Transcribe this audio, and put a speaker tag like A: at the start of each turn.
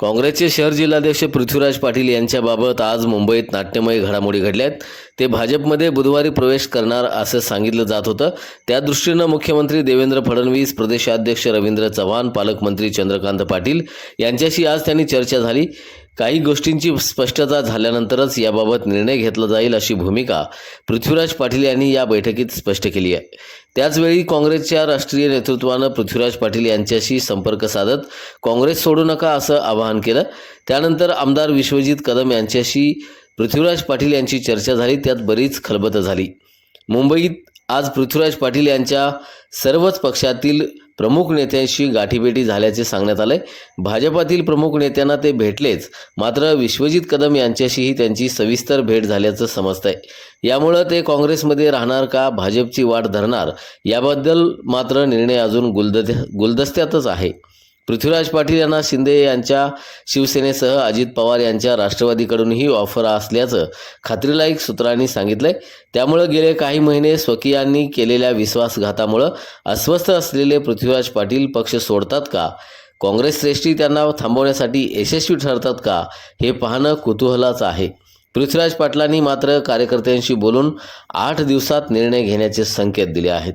A: काँग्रेसचे शहर जिल्हाध्यक्ष पृथ्वीराज पाटील यांच्याबाबत आज मुंबईत नाट्यमय घडामोडी घडल्यात. ते भाजपमध्ये बुधवारी प्रवेश करणार असं सांगितलं जात होतं. त्या दृष्टीनं मुख्यमंत्री देवेंद्र फडणवीस प्रदेशाध्यक्ष रवींद्र चव्हाण पालकमंत्री चंद्रकांत पाटील यांच्याशी आज त्यांनी चर्चा झाली. काही गोष्टींची स्पष्टता झाल्यानंतरच याबाबत निर्णय घेतला जाईल अशी भूमिका पृथ्वीराज पाटील यांनी या बैठकीत स्पष्ट केली आहे. त्याचवेळी काँग्रेसच्या राष्ट्रीय नेतृत्वानं पृथ्वीराज पाटील यांच्याशी संपर्क साधत काँग्रेस सोडू नका असं आवाहन केलं. त्यानंतर आमदार विश्वजित कदम यांच्याशी पृथ्वीराज पाटील यांची चर्चा झाली त्यात बरीच खलबत झाली. मुंबईत आज पृथ्वीराज पाटील यांच्या सर्वच पक्षातील प्रमुख नेत्यांशी गाठीभेटी झाल्याचे सांगण्यात आलंय. भाजपातील प्रमुख नेत्यांना ते भेटलेच मात्र विश्वजित कदम यांच्याशीही त्यांची सविस्तर भेट झाल्याचं समजतंय. यामुळं ते काँग्रेसमध्ये राहणार का भाजपची वाट धरणार याबद्दल मात्र निर्णय अजून गुलद गुलदस्त्यातच आहे. पृथ्वीराज पाटील यांना शिंदे यांच्या शिवसेनेसह अजित पवार यांच्या राष्ट्रवादीकडूनही ऑफर असल्याचं खात्रीलायक सूत्रांनी सांगितलंय. त्यामुळं गेले काही महिने स्वकीयांनी केलेल्या विश्वासघातामुळं अस्वस्थ असलेले पृथ्वीराज पाटील पक्ष सोडतात का? काँग्रेस श्रेष्ठी त्यांना थांबवण्यासाठी यशस्वी ठरतात का? हे पाहणं कुतूहलाचं आहे. पृथ्वीराज पाटलांनी मात्र कार्यकर्त्यांशी बोलून आठ दिवसात निर्णय घेण्याचे संकेत दिले आहेत.